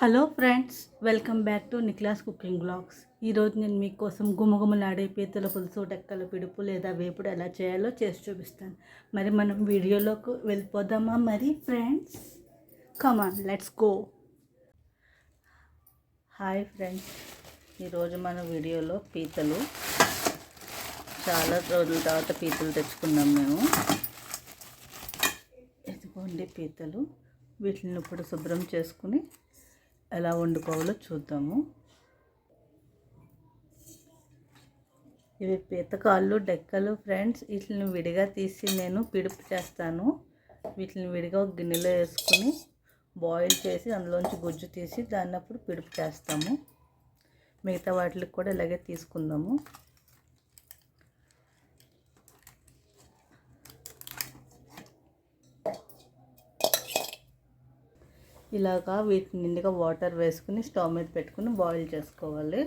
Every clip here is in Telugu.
Hello friends welcome back to Niklas cooking blogs. ఈరోజు నేను మీకోసం గుమగుమలాడే పీతల పులుసు డెక్కల పిడుపు లేదా వేపుడు ఎలా చేయాలో చేసి చూపిస్తాను. మరి మనం వీడియోలోకి వెళ్ళిపోదామా మరి friends? Come on let's go hi friends ఈరోజు మన వీడియోలో పీతలు. చాలా రోజుల తర్వాత పీతలు తెచ్చుకున్నాం మేము. ఇదిగోండి పీతలు. వీటిని ఇప్పుడు శుభ్రం చేసుకుని ఎలా వండుకోవాలో చూద్దాము. ఇవి పీతకాళ్ళు డెక్కలు ఫ్రెండ్స్ వీటిని విడిగా తీసి నేను పిడుపు చేస్తాను. వీటిని విడిగా ఒక గిన్నెలో వేసుకుని బాయిల్ చేసి అందులోంచి గుజ్జు తీసి దాన్ని అప్పుడు పిడుపు చేస్తాము. మిగతా వాటికి కూడా ఇలాగే తీసుకుందాము. ఇలాగా వీటిని నిండుగా వాటర్ వేసుకుని స్టవ్ మీద పెట్టుకుని బాయిల్ చేసుకోవాలి.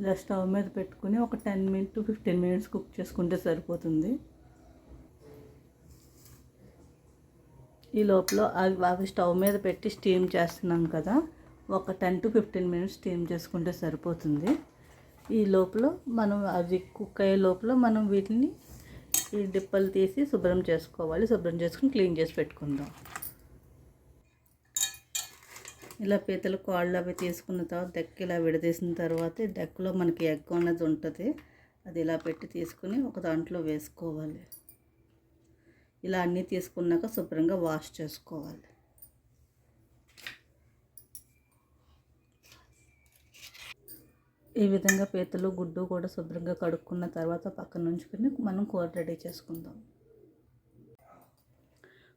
ఇలా స్టవ్ మీద పెట్టుకుని ఒక ten minute fifteen minutes cook చేసుకుంటే సరిపోతుంది. ఈ లోపల అవి అవి స్టవ్ మీద పెట్టి స్టీమ్ చేస్తున్నాం కదా ఒక ten to fifteen minutes steam చేసుకుంటే సరిపోతుంది. ఈ లోపల మనం అది కుక్ అయ్యే లోపల మనం వీటిని ఈ డిప్పలు తీసి శుభ్రం చేసుకోవాలి. శుభ్రం చేసుకుని క్లీన్ చేసి పెట్టుకుందాం. ఇలా పీతలు కాళ్ళు అవి తీసుకున్న తర్వాత డెక్ ఇలా విడదీసిన తర్వాత డెక్లో మనకి ఎగ్ అనేది ఉంటుంది. అది ఇలా పెట్టి తీసుకుని ఒక దాంట్లో వేసుకోవాలి. ఇలా అన్నీ తీసుకున్నాక శుభ్రంగా వాష్ చేసుకోవాలి. ఈ విధంగా పీతలు గుడ్డు కూడా శుభ్రంగా కడుక్కున్న తర్వాత పక్కన ఉంచుకొని మనం కూర రెడీ చేసుకుందాం.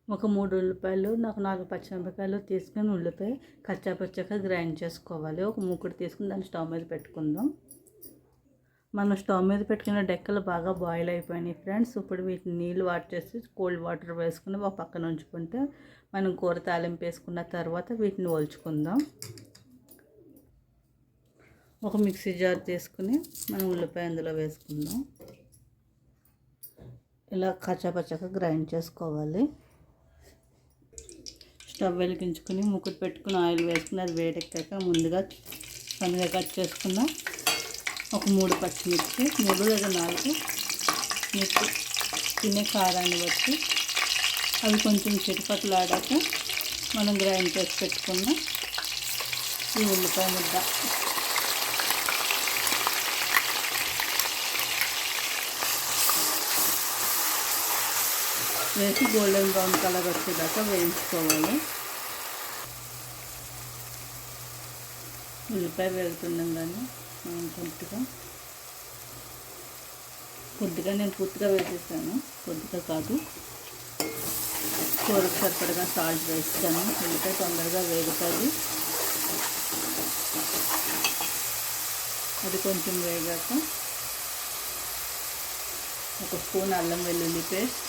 ఒక మూడు ఉల్లిపాయలు నాకు నాలుగు పచ్చిమిరపకాయలు తీసుకొని ఉల్లిపాయ కచ్చా పచ్చగా గ్రైండ్ చేసుకోవాలి. ఒక మూకుడు తీసుకుని దాన్ని స్టవ్ మీద పెట్టుకుందాం. మనం స్టవ్ మీద పెట్టుకున్న డెక్కలు బాగా బాయిల్ అయిపోయినాయి ఫ్రెండ్స్. ఇప్పుడు వీటిని నీళ్ళు వాటర్ చేసి కోల్డ్ వాటర్ వేసుకుని ఒక పక్కన ఉంచుకుంటే మనం కూర తాలింపు వేసుకున్న తర్వాత వీటిని ఒలుచుకుందాం. ఒక మిక్సీ జార్ తీసుకుని మనం ఉల్లిపాయ అందులో వేసుకుందాం. ఇలా కచ్చాపచ్చగా గ్రైండ్ చేసుకోవాలి. స్టవ్ వెలిగించుకుని ముక్కుడు పెట్టుకుని ఆయిల్ వేసుకుని అది వేడెక్కాక ముందుగా సన్నగా కట్ చేసుకున్న ఒక మూడు పచ్చిమిర్చి మూడు లేదా నాలుగు మిర్చి తినే కారాన్ని బట్టి అవి కొంచెం చిటిపట్లు మనం గ్రైండ్ చేసి పెట్టుకున్న ఈ ఉల్లిపాయ ముద్ద. వేసి గోల్డెన్ బ్రౌన్ కలర్ వచ్చేదాకా వేయించుకోవాలి. ఉల్లిపాయ వెళ్తున్నాం కానీ మనం కొద్దిగా కొద్దిగా నేను పూర్తిగా వేసేసాను కొద్దిగా కాదు. కూరకు సరిపడగా సాల్ట్ వేస్తాను. ఉల్లిపాయ తొందరగా వేగుతుంది. అది కొంచెం వేగాక ఒక స్పూన్ అల్లం వెల్లుల్లి పేస్ట్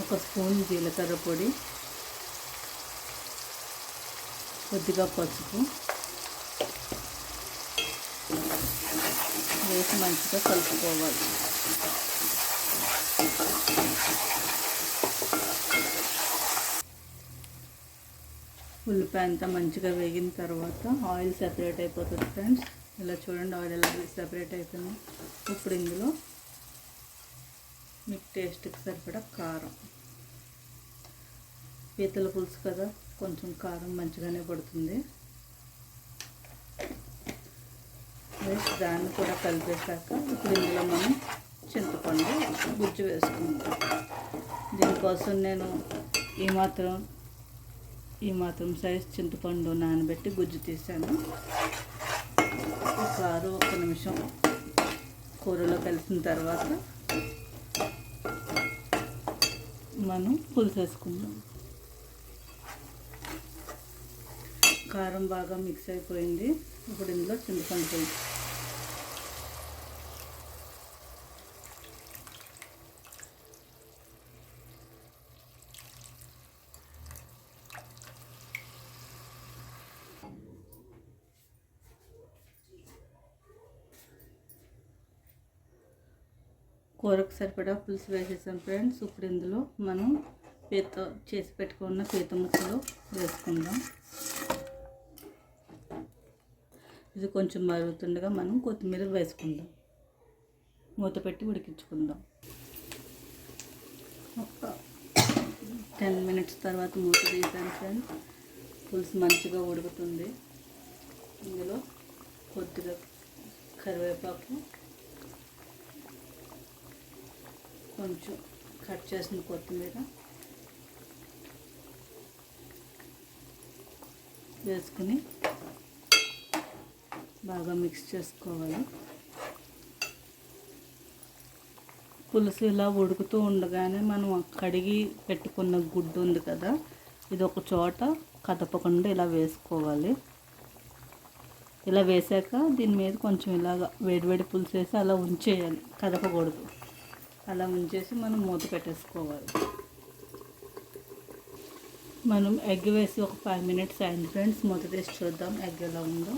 ఒక స్పూన్ జీలకర్ర పొడి కొద్దిగా పసుపు. వేసి మంచిగా కలుపుకోవాలి. ఉల్లిపాయ అంతా మంచిగా వేగిన తర్వాత ఆయిల్ సెపరేట్ అయిపోతుంది ఫ్రెండ్స్. ఇలా చూడండి ఆయిల్ ఎలా సెపరేట్ అవుతుంది ఇప్పుడు ఇందులో మీకు టేస్ట్కి సరిపడా కారం. పీతల పులుసు కదా కొంచెం కారం మంచిగానే పడుతుంది. దాన్ని కూడా కలిపేశాక ఇప్పుడు ఇందులో మనం చింతపండు గుజ్జు వేసుకుంటాం దీనికోసం నేను ఈ మాత్రం ఈ మాత్రం సైజ్ చింతపండు నానబెట్టి గుజ్జు తీసాను. కారు ఒక నిమిషం కూరలో కలిసిన తర్వాత మనం పులుసు వేసుకుందాం. కారం బాగా మిక్స్ అయిపోయింది. ఇప్పుడు ఇందులో చింతపండు కూరకు సరిపడా పులుసు వేసేసాం ఫ్రెండ్స్. ఇప్పుడు ఇందులో మనం పీత చేసి పెట్టుకున్న పీత ముక్కలు వేసుకుందాం. ఇది కొంచెం మరుగుతుండగా మనం కొత్తిమీర వేసుకుందాం. మూత పెట్టి ఉడికించుకుందాం. ఒక టెన్ మినిట్స్ తర్వాత మూత తీసాను ఫ్రెండ్స్. పులుసు మంచిగా ఉడుకుతుంది. ఇందులో కొద్దిగా కరివేపాకు కొంచెం కట్ చేసిన కొత్తిమీర. వేసుకుని బాగా మిక్స్ చేసుకోవాలి. పులుసు ఇలా ఉడుకుతూ ఉండగానే మనం కడిగి పెట్టుకున్న గుడ్డు ఉంది కదా ఇది ఒక చోట కదపకుండా ఇలా వేసుకోవాలి. ఇలా వేసాక దీని మీద కొంచెం ఇలాగ వేడివేడి పులుసు వేసి అలా ఉంచేయాలి కదపకూడదు. అలా ఉంచేసి మనం మూత పెట్టేసుకోవాలి. మనం ఎగ్ వేసి ఒక ఫైవ్ మినిట్స్ అయింది ఫ్రెండ్స్. మూత తీసి చూద్దాం ఎగ్ ఎలా ఉందో.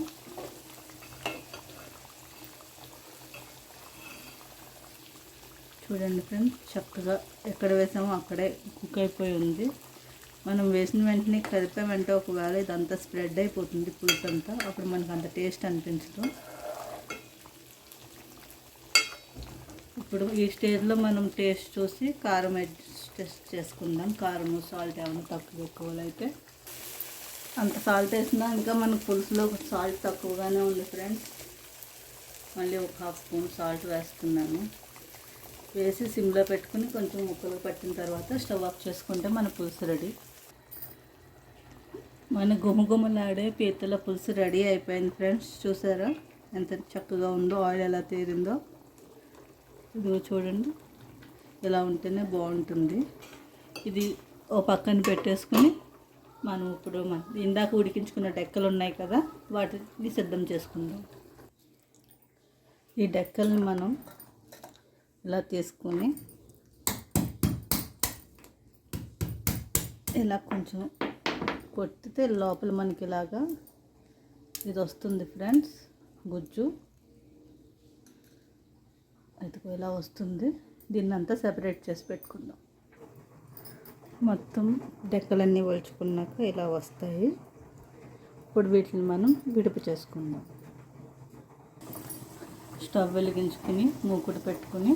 చూడండి ఫ్రెండ్స్ చక్కగా ఎక్కడ వేసామో అక్కడే కుక్ అయిపోయి ఉంది. మనం వేసిన వెంటనే కలిపామంటే ఒకవేళ ఇదంతా స్ప్రెడ్ అయిపోతుంది పులుసు అంతా అప్పుడు మనకు అంత టేస్ట్ అనిపించదు. ఇప్పుడు ఈ స్టేజ్లో మనం టేస్ట్ చూసి కారం టెస్ట్ చేసుకుందాం. కారం సాల్ట్ ఏమైనా తక్కువ ఎక్కువ అయితే. అంత సాల్ట్ వేసినా ఇంకా మనకు పులుసులో సాల్ట్ తక్కువగానే ఉంది ఫ్రెండ్స్. మళ్ళీ ఒక హాఫ్ స్పూన్ సాల్ట్ వేస్తున్నాను. వేసి సిమ్లో పెట్టుకుని కొంచెం ముక్కలు పట్టిన తర్వాత స్టవ్ ఆఫ్ చేసుకుంటే మన పులుసు రెడీ. మన గుమగుమలాడే పీతల పులుసు రెడీ అయిపోయింది ఫ్రెండ్స్. చూసారా? ఎంత చక్కగా ఉందో ఆయిల్ ఎలా తీరిందో. ఇదిగో చూడండి. ఇలా ఉంటేనే బాగుంటుంది. ఇది ఓ పక్కన పెట్టేసుకుని మనం ఇప్పుడు మన ఇందాక ఉడికించుకున్న డెక్కలు ఉన్నాయి కదా వాటిని సిద్ధం చేసుకుందాం. ఈ డెక్కల్ని మనం ఇలా తీసుకొని ఇలా కొంచెం కొట్టితే లోపల మనకి ఇలాగా ఇది వస్తుంది ఫ్రెండ్స్ గుజ్జు. అయితే ఇలా వస్తుంది. దీన్ని అంతా సెపరేట్ చేసి పెట్టుకుందాం. మొత్తం డెక్కలన్నీ ఒలుచుకున్నాక ఇలా వస్తాయి. ఇప్పుడు వీటిని మనం విడుపు చేసుకుందాం. స్టవ్ వెలిగించుకుని మూకుడు పెట్టుకుని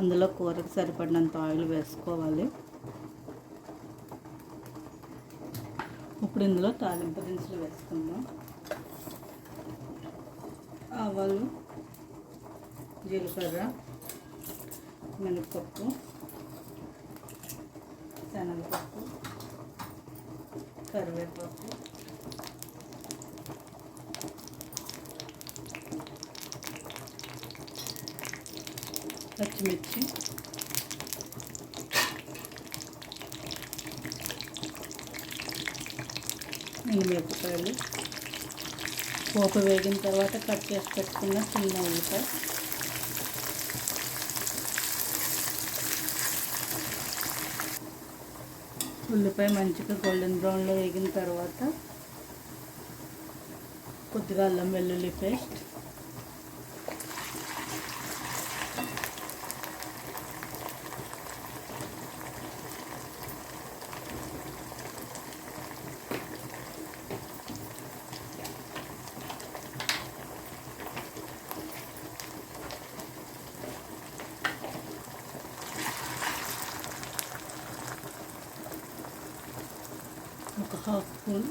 అందులో కూరకు సరిపడినంత ఆయిల్ వేసుకోవాలి. ఇప్పుడు ఇందులో తాలింపు దినుసులు వేసుకుందాం. ఆవాలు జీలకర్ర మినపప్పు శనగపప్పు కరివేపప్పు పచ్చిమిర్చి మిరపకాయలు పోపు వేగిన తర్వాత కట్ చేసి పెట్టుకున్న చిన్న ఉల్లిపాయ. ఉల్లిపాయ మంచిగా గోల్డెన్ బ్రౌన్లో వేగిన తర్వాత కొద్దిగా అల్లం వెల్లుల్లి పేస్ట్ ఒక హాఫ్ స్పూన్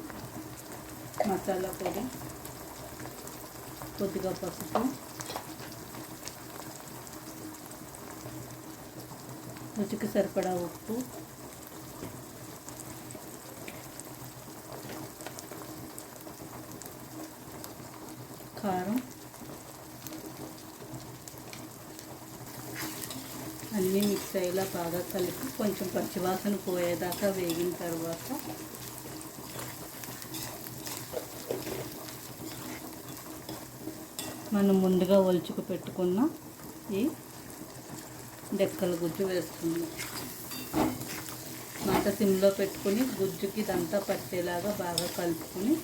మసాలా పొడి కొద్దిగా పసుపు రుచికి సరిపడా ఉప్పు కారం అన్నీ మిక్స్ అయ్యేలా బాగా కలిపి కొంచెం పచ్చివాసన పోయేదాకా వేగిన తర్వాత మనం ముందుగా ఒలుచుకు పెట్టుకున్న ఈ డెక్కల గుజ్జు వేస్తుంది మాట సిమ్లో పెట్టుకుని గుజ్జుకి ఇదంతా పట్టేలాగా బాగా కలుపుకుని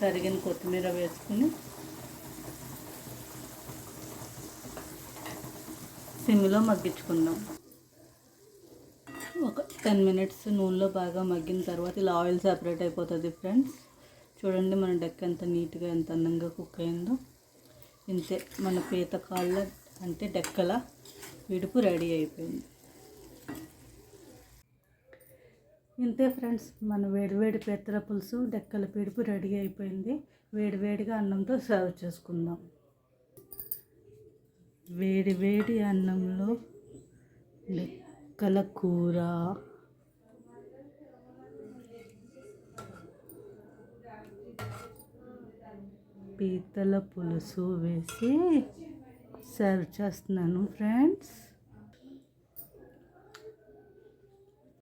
తరిగిన కొత్తిమీర వేసుకుని సిమ్లో మగ్గించుకుందాం. ఒక టెన్ మినిట్స్ నూనెలో బాగా మగ్గిన తర్వాత ఇలా ఆయిల్ సపరేట్ అయిపోతుంది ఫ్రెండ్స్. చూడండి మన డెక్ ఎంత నీట్గా ఎంత అందంగా కుక్ అయిందో. ఇంతే మన పీత కాళ్ళ అంటే డెక్కల విడుపు రెడీ అయిపోయింది. ఇంతే ఫ్రెండ్స్ మన వేడివేడి పీతల పులుసు డెక్కల పిడుపు రెడీ అయిపోయింది. వేడివేడిగా అన్నంతో సర్వ్ చేసుకుందాం. వేడి వేడి అన్నంలో డెక్కల కూర. పీతల పులుసు వేసి సర్వ్ చేస్తున్నాను ఫ్రెండ్స్